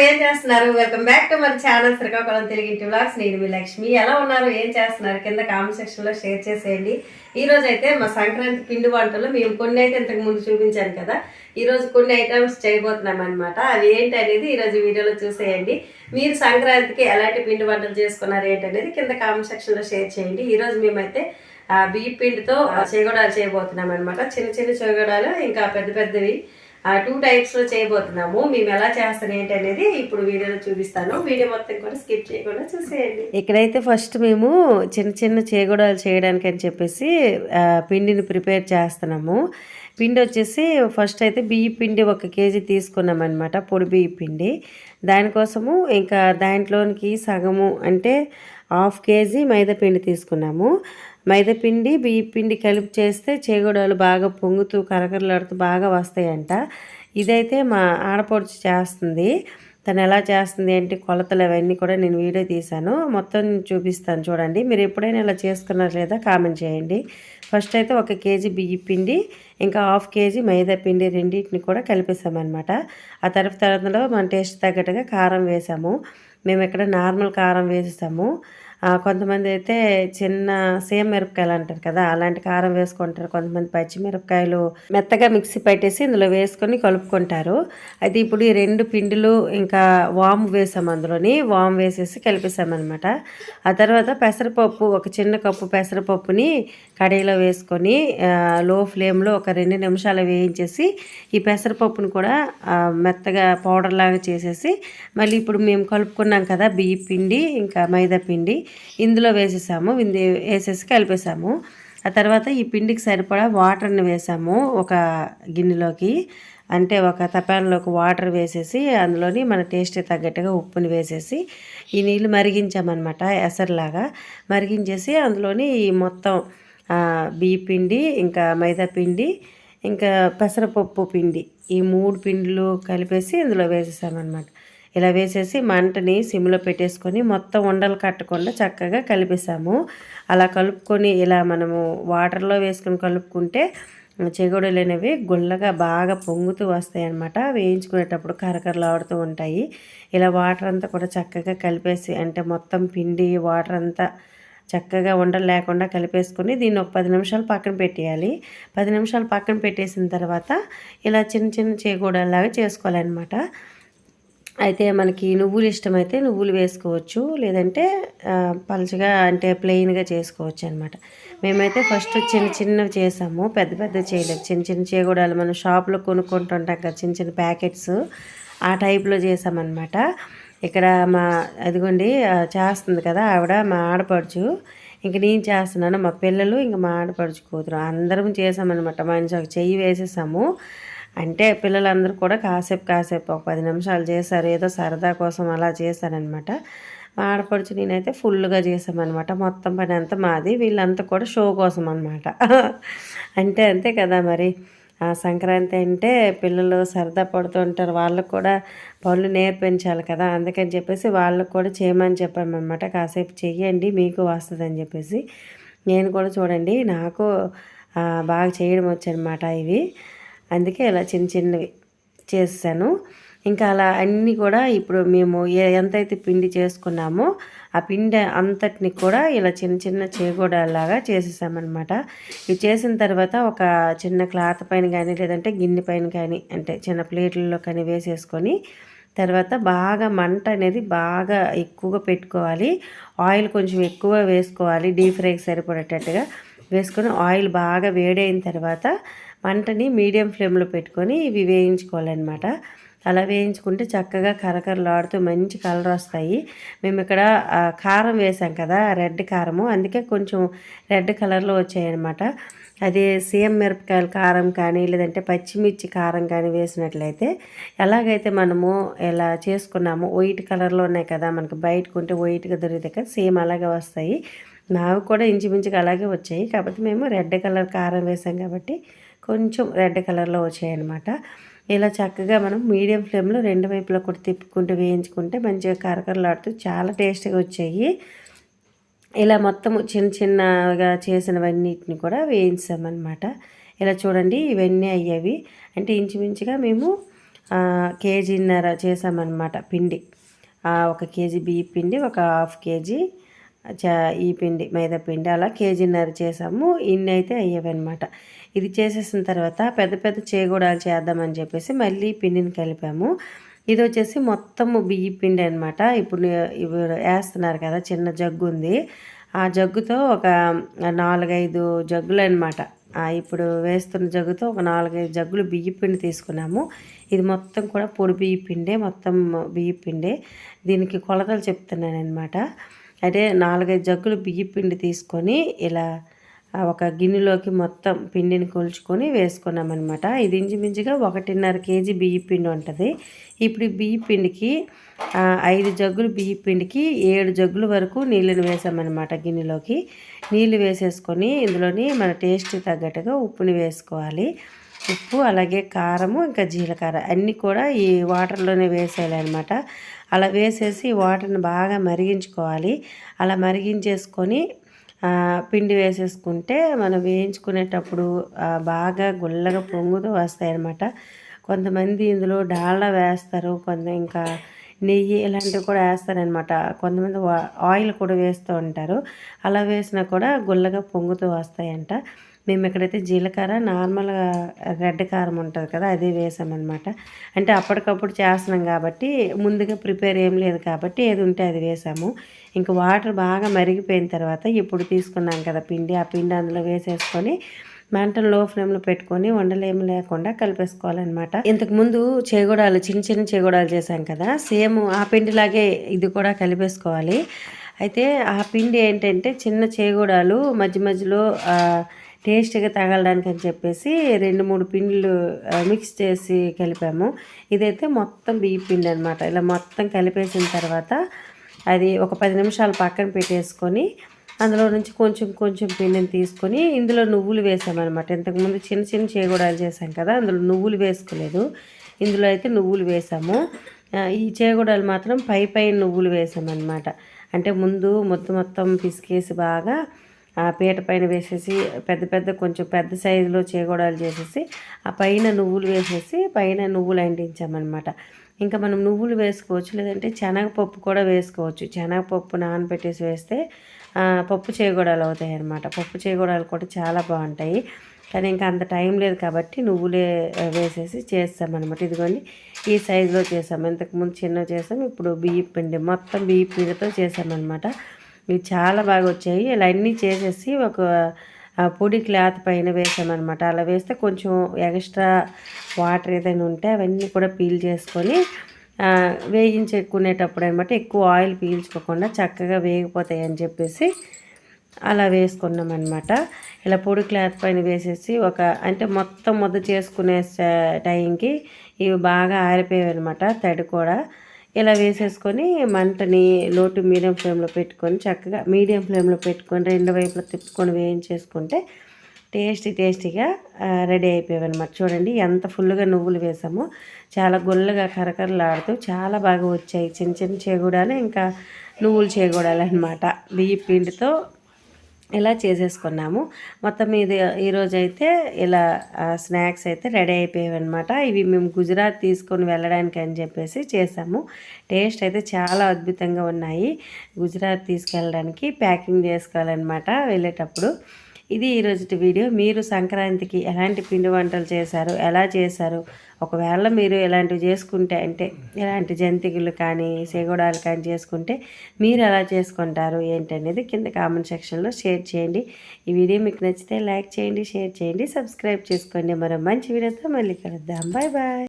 ఏం చేస్తున్నారు? Welcome back to మన ఛానల్ శ్రీకాకుళం తెలుగింటి బ్లాగ్స్ నేను మీ లక్ష్మి. ఎలా ఉన్నారు? ఏం చేస్తున్నారు? కింద కామెంట్ సెక్షన్లో షేర్ చేసేయండి. ఈ రోజు అయితే మా సంక్రాంతి పిండి వంటలు మేము కొన్ని అయితే ఇంతకు ముందు చూపించాను కదా. ఈరోజు కొన్ని ఐటమ్స్ చేయబోతున్నాం అనమాట అవి ఏంటి అనేది ఈరోజు వీడియోలో చూసేయండి. మీరు సంక్రాంతికి ఎలాంటి పిండి వంటలు చేసుకున్నారు ఏంటనేది కింద కామెంట్ సెక్షన్లో షేర్ చేయండి. ఈరోజు మేమైతే ఆ, బియ్య పిండితో చేగడాలు చేయబోతున్నాం అనమాట చిన్న చిన్న చేగడాలు ఇంకా పెద్ద పెద్దవి. టూ టైప్స్లో చేయబోతున్నాము. మేము ఎలా చేస్తాం ఏంటి అనేది ఇప్పుడు వీడియోలో చూపిస్తాను. వీడియో మొత్తం కూడా స్కిప్ చేయకుండా చూసేయండి. ఇక్కడైతే ఫస్ట్ మేము చిన్న చిన్న చేగొడాలు చేయడానికి అని చెప్పేసి పిండిని ప్రిపేర్ చేస్తున్నాము. పిండి వచ్చేసి ఫస్ట్ అయితే బియ్య పిండి ఒక కేజీ తీసుకున్నామన్నమాట పొడి బియ్య పిండి. దానికోసము ఇంకా దాంట్లోనికి సగము అంటే హాఫ్ కేజీ మైదా పిండి తీసుకున్నాము. మైదా పిండి బియ్య పిండి కలిపి చేస్తే చేగోడలు బాగా పొంగుతూ కరకరలాడుతూ బాగా వస్తాయంట. ఇదైతే మా ఆడపడుచు చేస్తుంది. తను ఎలా చేస్తుంది ఏంటి కొలతలు అవన్నీ కూడా నేను వీడియో తీశాను. మొత్తం చూపిస్తాను చూడండి. మీరు ఎప్పుడైనా ఇలా చేసుకున్నారు లేదా కామెంట్ చేయండి. ఫస్ట్ అయితే ఒక కేజీ బియ్య పిండి ఇంకా హాఫ్ కేజీ మైదా పిండి రెండింటిని కూడా కలిపేసామన్నమాట. ఆ తర్వాత తర్వాతలో మన టేస్ట్ తగ్గట్టుగా కారం వేసాము. మేము ఇక్కడ నార్మల్ కారం వేసేసాము. కొంతమంది అయితే చిన్న సేమ్ మిరపకాయలు అంటారు కదా అలాంటి కారం వేసుకుంటారు. కొంతమంది పచ్చిమిరపకాయలు మెత్తగా మిక్సీ పెట్టేసి ఇందులో వేసుకొని కలుపుకుంటారు. అయితే ఇప్పుడు ఈ రెండు పిండిలు ఇంకా వాము వేసాం అందులోని వాము వేసేసి కలిపేసామన్నమాట. ఆ తర్వాత పెసరపప్పు ఒక చిన్న కప్పు పెసరపప్పుని కడాయిలో వేసుకొని లో ఫ్లేమ్లో ఒక రెండు నిమిషాలు వేయించేసి ఈ పెసరపప్పును కూడా మెత్తగా పౌడర్ లాగా చేసేసి మళ్ళీ ఇప్పుడు మేము కలుపుకున్నాం కదా బియ్య పిండి ఇంకా మైదా పిండి ఇందులో వేసేసాము ఇంది వేసేసి కలిపేసాము. ఆ తర్వాత ఈ పిండికి సరిపడా వాటర్ని వేసాము ఒక గిన్నెలోకి. అంటే ఒక తపాన్లోకి వాటర్ వేసేసి అందులోని మన టేస్ట్ తగ్గట్టుగా ఉప్పుని వేసేసి ఈ నీళ్ళు మరిగించామన్నమాట ఎసరులాగా మరిగించేసి అందులోని ఈ మొత్తం బియ్య పిండి ఇంకా మైదా పిండి ఇంకా పెసరపప్పు పిండి ఈ మూడు పిండిలు కలిపేసి ఇందులో వేసేసామన్నమాట. ఇలా వేసేసి మంటని సిమ్లో పెట్టేసుకొని మొత్తం ఉండలు కట్టకుండా చక్కగా కలిపేసాము అలా కలుపుకొని ఇలా మనము వాటర్లో వేసుకొని కలుపుకుంటే చెగుడులు అనేవి గుల్లగా బాగా పొంగుతూ వస్తాయి అన్నమాట వేయించుకునేటప్పుడు కరకరలాడుతూ ఉంటాయి. ఇలా వాటర్ అంతా కూడా చక్కగా కలిపేసి అంటే మొత్తం పిండి వాటర్ అంతా చక్కగా ఉండలు లేకుండా కలిపేసుకొని దీన్ని ఒక పది నిమిషాలు పక్కన పెట్టేయాలి. పది నిమిషాలు పక్కన పెట్టేసిన తర్వాత ఇలా చిన్న చిన్న చేకూడలాగా చేసుకోవాలన్నమాట. అయితే మనకి నువ్వులు ఇష్టమైతే నువ్వులు వేసుకోవచ్చు. లేదంటే పలుచగా అంటే ప్లెయిన్గా చేసుకోవచ్చు అనమాట మేమైతే ఫస్ట్ చిన్న చిన్నవి చేసాము. పెద్ద పెద్ద చేయలేదు. చిన్న చిన్న చేయకూడాలి మనం షాప్లో కొనుక్కుంటుంటాం కదా చిన్న చిన్న ప్యాకెట్స్ ఆ టైప్లో చేసామన్నమాట. ఇక్కడ మా అదిగోండి చేస్తుంది కదా ఆవిడ మా ఆడపడుచు. ఇంక నేను చేస్తున్నాను. మా పిల్లలు ఇంక మా ఆడపడుచు కూతురు. అందరం చేసామన్నమాట. మనిషి ఒక చెయ్యి వేసేసాము. అంటే పిల్లలందరూ కూడా కాసేపు కాసేపు ఒక పది నిమిషాలు చేశారు. ఏదో సరదా కోసం అలా చేశారనమాట మా ఆడపడుచు నేనైతే ఫుల్గా చేసామన్నమాట మొత్తం పని అంతా మాది. వీళ్ళంతా కూడా షో కోసం అనమాట అంటే అంతే కదా మరి. సంక్రాంతి అంటే పిల్లలు సరదా పడుతుంటారు వాళ్ళకు కూడా పనులు నేర్పించాలి కదా. అందుకని చెప్పేసి వాళ్ళకు కూడా చేయమని చెప్పామన్నమాట. కాసేపు చెయ్యండి మీకు వస్తుందని చెప్పేసి. నేను కూడా చూడండి నాకు బాగా చేయడం వచ్చనమాట ఇవి. అందుకే ఇలా చిన్న చిన్నవి చేసాను ఇంకా అలా అన్నీ కూడా ఇప్పుడు మేము ఏ- ఎంతైతే పిండి చేసుకున్నామో ఆ పిండి అంతటిని కూడా ఇలా చిన్న చిన్న చేకూడలాగా చేసేసామన్నమాట. ఇవి చేసిన తర్వాత ఒక చిన్న క్లాత్ పైన కానీ లేదంటే గిన్నె పైన కానీ అంటే చిన్న ప్లేట్లలో కానీ వేసేసుకొని తర్వాత బాగా మంట అనేది బాగా ఎక్కువగా పెట్టుకోవాలి. ఆయిల్ కొంచెం ఎక్కువ వేసుకోవాలి. డీప్ ఫ్రైకి సరిపడేటట్టుగా వేసుకొని ఆయిల్ బాగా వేడైన తర్వాత మంటని మీడియం ఫ్లేమ్లో పెట్టుకొని ఇవి వేయించుకోవాలన్నమాట. అలా వేయించుకుంటే చక్కగా కరకరలాడుతూ మంచి కలర్ వస్తాయి. మేము ఇక్కడ కారం వేసాం కదా రెడ్ కారము. అందుకే కొంచెం రెడ్ కలర్లో వచ్చాయన్నమాట. అది సేమ్ మిరపకాయల కారం కానీ లేదంటే పచ్చిమిర్చి కారం కానీ వేసినట్లయితే ఎలాగైతే మనము ఎలా చేసుకున్నామో వైట్ కలర్లో ఉన్నాయి కదా మనకి బయటకు ఉంటే వైట్గా దొరికితే కదా సేమ్ అలాగే వస్తాయి. నావి కూడా ఇంచుమించుగా అలాగే వచ్చాయి. కాకపోతే మేము రెడ్ కలర్ కారం వేసాం కాబట్టి కొంచెం రెడ్ కలర్లో వచ్చాయి అనమాట ఇలా చక్కగా మనం మీడియం ఫ్లేమ్లో రెండు వైపులా కూడా తిప్పుకుంటూ వేయించుకుంటే మంచిగా కరకరలాడుతూ చాలా టేస్ట్గా వచ్చాయి. ఇలా మొత్తం చిన్న చిన్నగా చేసినవన్నిటిని కూడా వేయించామన్నమాట. ఇలా చూడండి ఇవన్నీ అయ్యేవి. అంటే ఇంచుమించుగా మేము కేజీన్నర చేసామన్నమాట పిండి. ఒక కేజీ బియ్య పిండి ఒక హాఫ్ కేజీ ఈ పిండి మైదా పిండి అలా కేజీన్నర చేసాము. ఇన్ని అయితే అయ్యేవన్నమాట. ఇది చేసేసిన తర్వాత పెద్ద పెద్ద చేగూడాలు చేద్దామని చెప్పేసి మళ్ళీ పిండిని కలిపాము. ఇది వచ్చేసి మొత్తము బియ్య పిండి అనమాట ఇప్పుడు ఇవి వేస్తున్నారు కదా చిన్న జగ్గు ఉంది. ఆ జగ్గుతో ఒక నాలుగైదు జగ్గులు అనమాట ఇప్పుడు వేస్తున్న జగ్గుతో ఒక నాలుగైదు జగ్గులు బియ్య పిండి తీసుకున్నాము. ఇది మొత్తం కూడా పొడి బియ్య పిండే మొత్తం బియ్య పిండే. దీనికి కొలతలు చెప్తున్నాను అనమాట అదే నాలుగైదు జగ్గులు బియ్య పిండి తీసుకొని ఇలా ఒక గిన్నెలోకి మొత్తం పిండిని కొలుచుకొని వేసుకున్నామన్నమాట. ఇది ఇంచుమించుగా ఒకటిన్నర కేజీ బియ్య పిండి ఉంటుంది. ఇప్పుడు ఈ బియ్య పిండికి ఐదు జగ్గులు బియ్య పిండికి ఏడు జగ్గుల వరకు నీళ్ళని వేసామన్నమాట గిన్నెలోకి. నీళ్ళు వేసేసుకొని ఇందులోని మన టేస్ట్ తగ్గట్టుగా ఉప్పుని వేసుకోవాలి. ఉప్పు అలాగే కారము ఇంకా జీలకర్ర అన్నీ కూడా ఈ వాటర్లోనే వేసేయాలి అనమాట అలా వేసేసి వాటర్ని బాగా మరిగించుకోవాలి. అలా మరిగించేసుకొని పిండి వేసేసుకుంటే మనం వేయించుకునేటప్పుడు బాగా గుల్లగా పొంగుతూ వస్తాయన్నమాట. కొంతమంది ఇందులో డాల్డా వేస్తారు కొంత ఇంకా నెయ్యి ఇలాంటివి కూడా వేస్తారనమాట కొంతమంది వా- ఆయిల్ కూడా వేస్తూ ఉంటారు. అలా వేసినా కూడా గుల్లగా పొంగుతూ వస్తాయంట. మేము ఇక్కడైతే జీలకర్ర నార్మల్గా రెడ్ కారం ఉంటుంది కదా అది వేసామన్నమాట. అంటే అప్పటికప్పుడు చేస్తున్నాం కాబట్టి ముందుగా ప్రిపేర్ ఏం లేదు కాబట్టి ఏది ఉంటే అది వేసాము. ఇంకా వాటర్ బాగా మరిగిపోయిన తర్వాత ఇప్పుడు తీసుకున్నాం కదా పిండి ఆ పిండి అందులో వేసేసుకొని మంటను లో ఫ్లేమ్లో పెట్టుకొని వండలేమి లేకుండా కలిపేసుకోవాలన్నమాట. ఇంతకుముందు చేగూడాలు చిన్న చిన్న చేగూడాలు చేశాం కదా సేమ్ ఆ పిండిలాగే ఇది కూడా కలిపేసుకోవాలి. అయితే ఆ పిండి ఏంటంటే చిన్న చేగూడాలు మధ్య మధ్యలో టేస్ట్గా తగలడానికి అని చెప్పేసి రెండు మూడు పిండిలు మిక్స్ చేసి కలిపాము. ఇదైతే మొత్తం బియ్య పిండి అనమాట ఇలా మొత్తం కలిపేసిన తర్వాత అది ఒక పది నిమిషాలు పక్కన పెట్టేసుకొని అందులో నుంచి కొంచెం కొంచెం పిండిని తీసుకొని ఇందులో నువ్వులు వేసామన్నమాట. ఇంతకుముందు చిన్న చిన్న చేగూడాలు చేసాం కదా అందులో నువ్వులు వేసుకోలేదు. ఇందులో అయితే నువ్వులు వేసాము. ఈ చేగూడాలు మాత్రం పై పై నువ్వులు వేసామన్నమాట. అంటే ముందు మొత్తం మొత్తం పిసికేసి బాగా ఆ పీట పైన వేసేసి పెద్ద పెద్ద కొంచెం పెద్ద సైజులో చేగూడాలు చేసేసి ఆ పైన నువ్వులు వేసేసి పైన నువ్వులు అంటించామన్నమాట. ఇంకా మనం నువ్వులు వేసుకోవచ్చు లేదంటే శనగపప్పు కూడా వేసుకోవచ్చు. శనగపప్పు నానబెట్టేసి వేస్తే పప్పు చేగూడాలు అవుతాయి అన్నమాట పప్పు చేగూడాలు కూడా చాలా బాగుంటాయి. కానీ ఇంకా అంత టైం లేదు కాబట్టి నువ్వులే వేసేసి చేస్తామన్నమాట. ఇదిగోండి ఈ సైజులో చేసాము. ఇంతకుముందు చిన్నవి చేసాం ఇప్పుడు బియ్య పిండి మొత్తం బియ్య పిండితో చేసామన్నమాట. ఇవి చాలా బాగా వచ్చాయి. ఇలా అన్నీ చేసేసి ఒక పొడి క్లాత్ పైన వేసామన్నమాట. అలా వేస్తే కొంచెం ఎక్స్ట్రా వాటర్ ఏదైనా ఉంటే అవన్నీ కూడా పీల్ చేసుకొని వేయించుకునేటప్పుడు అనమాట ఎక్కువ ఆయిల్ పీల్చుకోకుండా చక్కగా వేగిపోతాయి అని చెప్పేసి అలా వేసుకున్నాం అనమాట ఇలా పొడి క్లాత్ పైన వేసేసి ఒక అంటే మొత్తం ముద్ద చేసుకునే టైంకి ఇవి బాగా ఆరిపోయాయి అనమాట తడి కూడా. ఇలా వేసేసుకొని మంటని లోటు మీడియం ఫ్లేమ్లో పెట్టుకొని చక్కగా మీడియం ఫ్లేమ్లో పెట్టుకొని రెండు వైపులా తిప్పుకొని వేయించేసుకుంటే టేస్టీ టేస్టీగా రెడీ అయిపోయాయి అనమాట చూడండి ఎంత ఫుల్గా నువ్వులు వేసామో. చాలా గుల్లగా కరకరలాడుతూ చాలా బాగా వచ్చాయి. చిన్న చిన్న చేగూడాలు ఇంకా నువ్వులు చేగూడాలు బియ్య పిండితో ఇలా చేసేసుకున్నాము. మొత్తం ఇది ఈరోజు అయితే ఇలా స్నాక్స్ అయితే రెడీ అయిపోయాయి అనమాట ఇవి మేము గుజరాత్ తీసుకొని వెళ్ళడానికి అని చెప్పేసి చేసాము. టేస్ట్ అయితే చాలా అద్భుతంగా ఉన్నాయి. గుజరాత్ తీసుకెళ్ళడానికి ప్యాకింగ్ చేసుకోవాలన్నమాట వెళ్ళేటప్పుడు. ఇది ఈరోజు వీడియో. మీరు సంక్రాంతికి ఎలాంటి పిండి వంటలు చేశారు? ఎలా చేశారు? ఒకవేళ మీరు ఇలాంటివి చేసుకుంటే అంటే ఇలాంటి జంతికలు కానీ సేగోడాలు కానీ చేసుకుంటే మీరు ఎలా చేసుకుంటారు? ఏంటనేది కింద కామెంట్ సెక్షన్లో షేర్ చేయండి. ఈ వీడియో మీకు నచ్చితే లైక్ చేయండి షేర్ చేయండి సబ్స్క్రైబ్ చేసుకోండి. మరో మంచి వీడియోతో మళ్ళీ కలుద్దాం. Bye bye.